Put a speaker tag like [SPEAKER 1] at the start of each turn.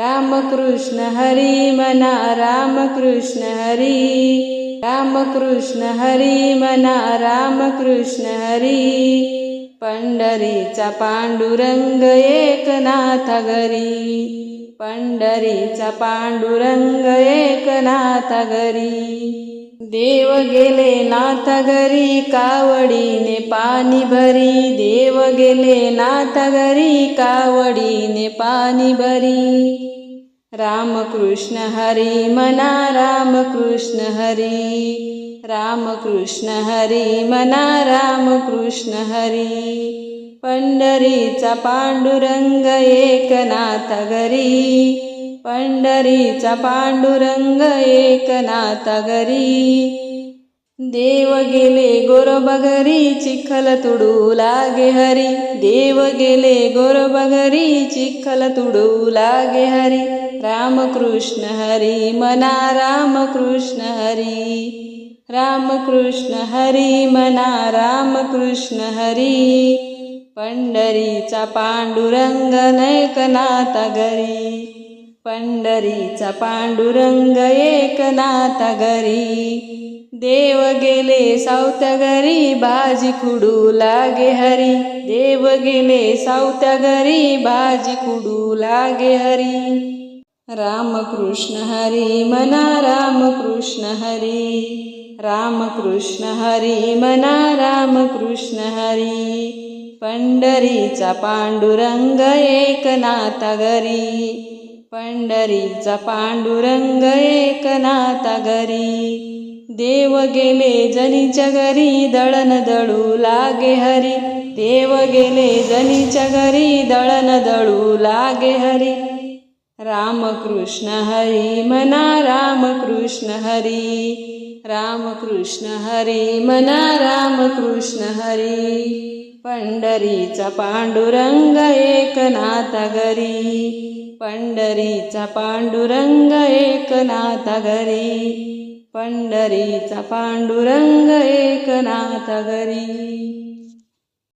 [SPEAKER 1] रामकृष्ण हरी मना रामकृष्ण हरी। रामकृष्ण हरी मना रामकृष्ण हरी। पंढरीचा पांडुरंग एकनाथ घरी. पंढरीचा पांडुरंग एकनाथ घरी. देव गेले नाथ घरी कावडीने पाणी भरी. देव गेले नाथ घरी कावडीने पाणी भरी. रामकृष्ण हरी मना रामकृष्ण हरी। रामकृष्ण हरी मना रामकृष्ण हरी। पंढरीचा पांडुरंग एकनाथ घरी। पंढरीचा पांडुरंग एकनाथ घरी। देव गेले गोरबगरी चिखल तुडू लागे हरी। देव गेले गोरबगरी चिखल तुडू लागे हरी। रामकृष्ण हरी मना रामकृष्ण हरी। रामकृष्ण हरी मना रामकृष्ण हरी। पंढरीचा पांडुरंग नैकनाथ घरी पंढरीचा पांडुरंग एकनाथ घरी देव गेले सावत्या घरी बाजी कुडू लागे हरी। देव गेले सावत्या घरी बाजी कुडू लागे हरी। रामकृष्ण हरी मना रामकृष्ण हरी। रामकृष्ण हरी मना रामकृष्ण हरी। पंढरीचा पांडुरंग एकनाथ घरी। पंढरीचा पांडुरंग एकनाथ घरी। देव गेले जनीच्या घरी दळण दळू लागे हरी। देव गेले जनीच्या घरी दळण दळू लागे हरी। रामकृष्ण हरी मना रामकृष्ण हरी. रामकृष्ण हरी मना रामकृष्ण हरी. पंढरीचा पांडुरंग एकनाथ घरी. पंढरीचा पांडुरंग एकनाथ घरी. पंढरीचा पांडुरंग एकनाथ घरी.